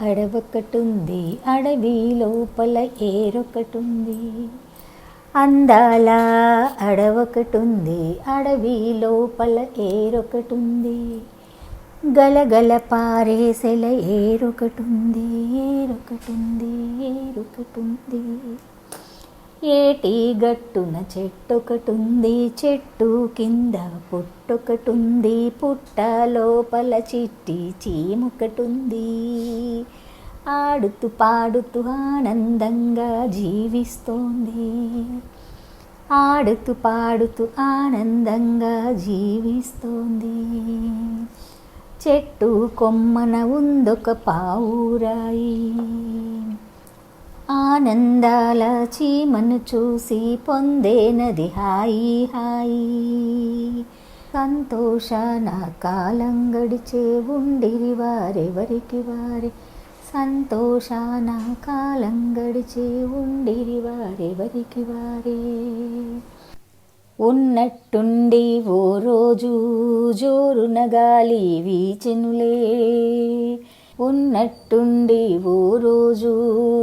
అడవొకటుంది అడవి లోపల ఏరొకటుంది. అందాల అడవొకటుంది అడవి లోపల ఏరొకటుంది. గలగల పారేసెల ఏరొకటుంది ఏరొకటుంది ఏరొకటుంది. ఏటి గట్టున చెట్టొకటుంది చెట్టు కింద పుట్టొకటుంది పుట్ట లోపల చిట్టి చీమొకటుంది. ఆడుతూ పాడుతూ ఆనందంగా జీవిస్తోంది. ఆడుతూ పాడుతూ ఆనందంగా జీవిస్తోంది. చెట్టు కొమ్మన ఉందొక పావురాయి. ఆనందాల చీమను చూసి పొందేనది హాయి హాయి. సంతోషాన కాలం గడిచే ఉండిరి వారెవరికి వారే? నా కాలం గడిచే ఉండిరి వారెవరికి వారే? ఉన్నట్టుండి ఓ రోజు జోరున గాలి వీచెనులే. ఉన్నట్టుండి ఓ రోజు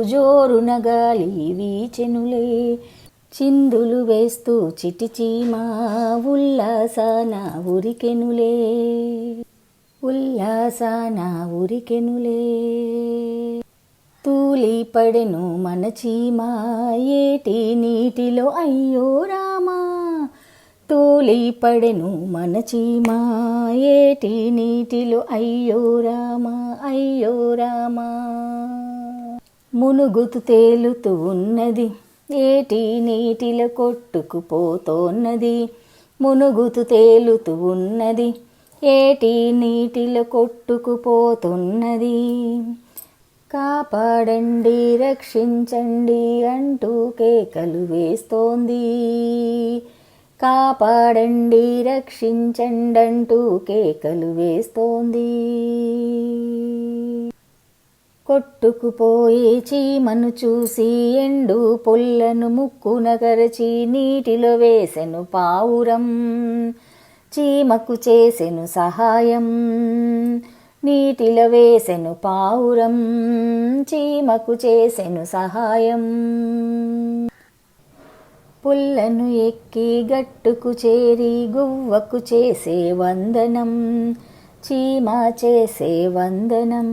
జోరున గాలి వీచెనులే. చిందులు వేస్తూ చిటిచీమ ఉల్లాసాన ఉరికెనులే. ఉల్లాసాన ఉరికెనులే. తూలి పడెను మన చీమ ఏటి నీటిలో అయ్యో రామా? తూలి పడెను మన చీమా ఏటి నీటిలో? అయ్యో రామా అయ్యో రామా. మునుగుతు తేలుతూ ఉన్నది ఏటి నీటిలో కొట్టుకుపోతోన్నది? మునుగుతు తేలుతూ ఉన్నది ఏటి నీటిలో కొట్టుకుపోతున్నది? కాపాడండి రక్షించండి అంటూ కేకలు వేస్తోంది. కాపాడండి రక్షించండంటూ కేకలు వేస్తోంది. కొట్టుకుపోయే చీమను చూసి ఎండు పొల్లను ముక్కున కరచి నీటిలో వేసెను పావురం. చీమకు చేసెను సహాయం నీటిలో వేసెను పావురం. చీమకు చేసెను సహాయం. పుల్లను ఎక్కి గట్టుకు చేరి గువ్వకు చేసే వందనం చీమ చేసే వందనం.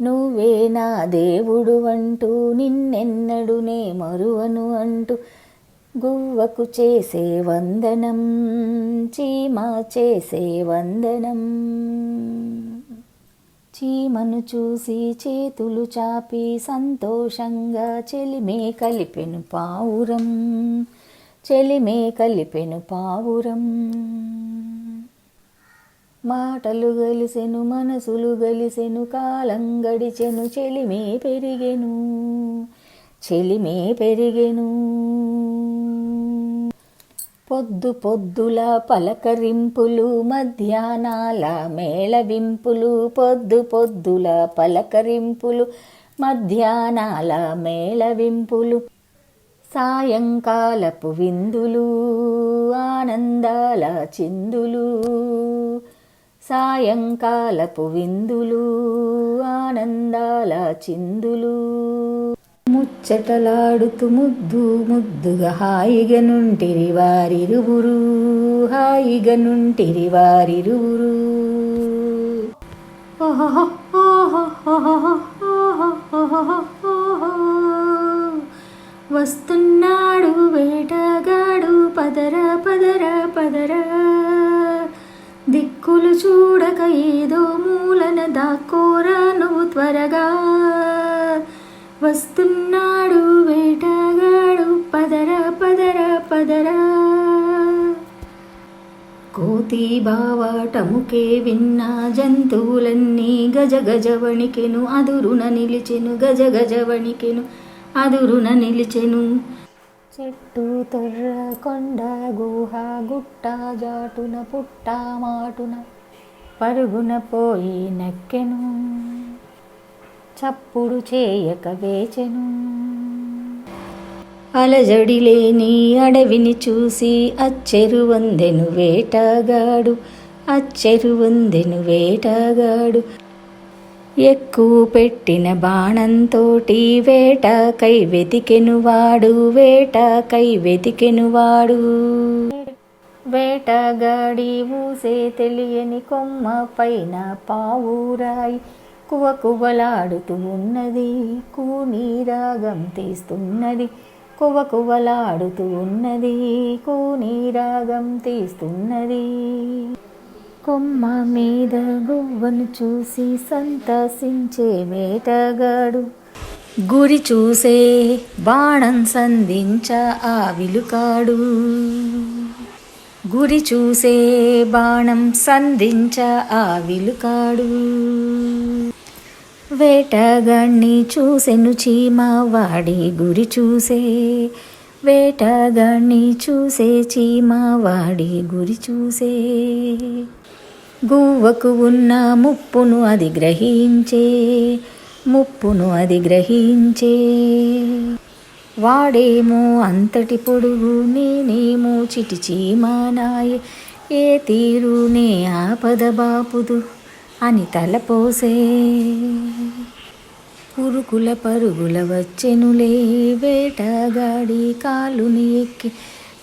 నువ్వే నా దేవుడు అంటూ నిన్నెన్నడునే మరువను అంటూ గువ్వకు చేసే వందనం చీమ చేసే వందనం. చీమను చూసి చేతులు చాపి సంతోషంగా చెలిమే కలిపెను పావురం. చెలిమే కలిపెను పావురం. మాటలు గలిసెను మనసులు గలిసెను కాలం గడిచెను చెలిమే పెరిగెను. చెలిమే పెరిగెను. పొద్దు పొద్దుల పలకరింపులు మధ్యాహ్నాల మేళవింపులు పొద్దు పొద్దుల పలకరింపులు మధ్యాహ్నాల మేళవింపులు సాయంకాలపు విందులు ఆనందాల చిందులు సాయంకాలపు విందులు ఆనందాల చిందులు. ముచ్చటలాడుతూ ముద్దు ముద్దుగా హాయిగా నుంటిరి వారిరువురు. హాయిగా నుంటిరి వారిరువురు. వస్తున్నాడు వేటగాడు పదర పదర పదర. దిక్కులు చూడక ఏదో మూలన దాక్కోరా నువ్వు త్వరగా. వస్తున్నాడు వేటగాడు. పదర పదర పదరా. కోతి బావాటముకే విన్న జంతువులన్నీ గజ గజ వణికెను అదురున నిలిచెను గజ గజ వణికెను అదురున నిలిచెను. చెట్టు తొర్ర కొండ గుహ గుట్ట జాటున పుట్ట మాటున. పరుగున పోయి నక్కెను. చప్పుడు చేయక వేచెను. అలజడి లేని అడవిని చూసి అచ్చెరు వందెను వేటగాడు. అచ్చెరు వందెను వేటగాడు. ఎక్కువ పెట్టిన బాణంతోటి వేటకై వెతికెనువాడు వేటకై వెతికెనువాడు వేటగాడి ఊసే తెలియని కొమ్మ పైన పావురాయి. కువ కువలాడుతూ ఉన్నది కూనీరాగం తీస్తున్నది. కువ కువలాడుతూ ఉన్నది కూనీరాగం తీస్తున్నది. కొమ్మ మీద గువ్వను చూసి సంతసించే వేటగాడు. గురి చూసే బాణం సంధించ ఆ విలుకాడు. గురి చూసే బాణం సంధించ ఆ విలుకాడు. వేటగాణ్ణి చూసెను చీమ వాడి గురి చూసే. వేటగాణ్ణి చూసే చీమ వాడి గురి చూసే. గువ్వకు ఉన్న ముప్పును అది గ్రహించే. ముప్పును అది గ్రహించే. వాడేమో అంతటి పొడుగు నేనేమో చిటి చీమానాయ ఏ తీరునే ఆపద బాపుదు. అని తలపోసే పురుగుల పరుగుల వచ్చెనులే వేటగాడి కాలుని ఎక్కి.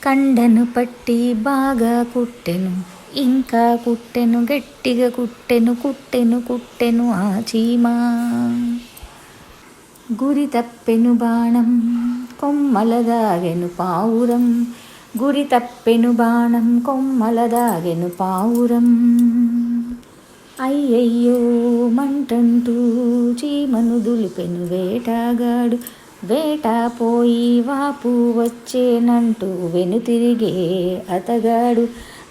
కండను పట్టి బాగా కుట్టెను ఇంకా కుట్టెను గట్టిగా కుట్టెను కుట్టెను కుట్టెను ఆ చీమా. గురి తప్పెను బాణం కొమ్మల దాగెను పావురం. గురి తప్పెను బాణం కొమ్మల దాగెను పావురం. అయ్యయ్యో మంటంటూ చీమను దులిపెను వేటాగాడు. వేట పోయి వాపు వచ్చేనంటూ వెనుతిరిగే అతగాడు.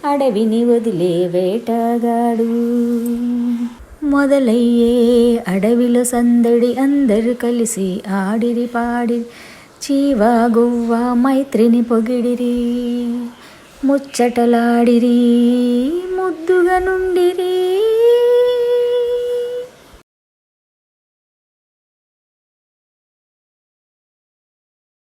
అడవిని వదిలే వేటగాడు. మొదలయ్యే అడవిలో సందడి అందరు కలిసి ఆడిరి పాడి చీవా గువ్వ మైత్రిని పొగిడిరి. ముచ్చటలాడిరి ముద్దుగా నుండిరి.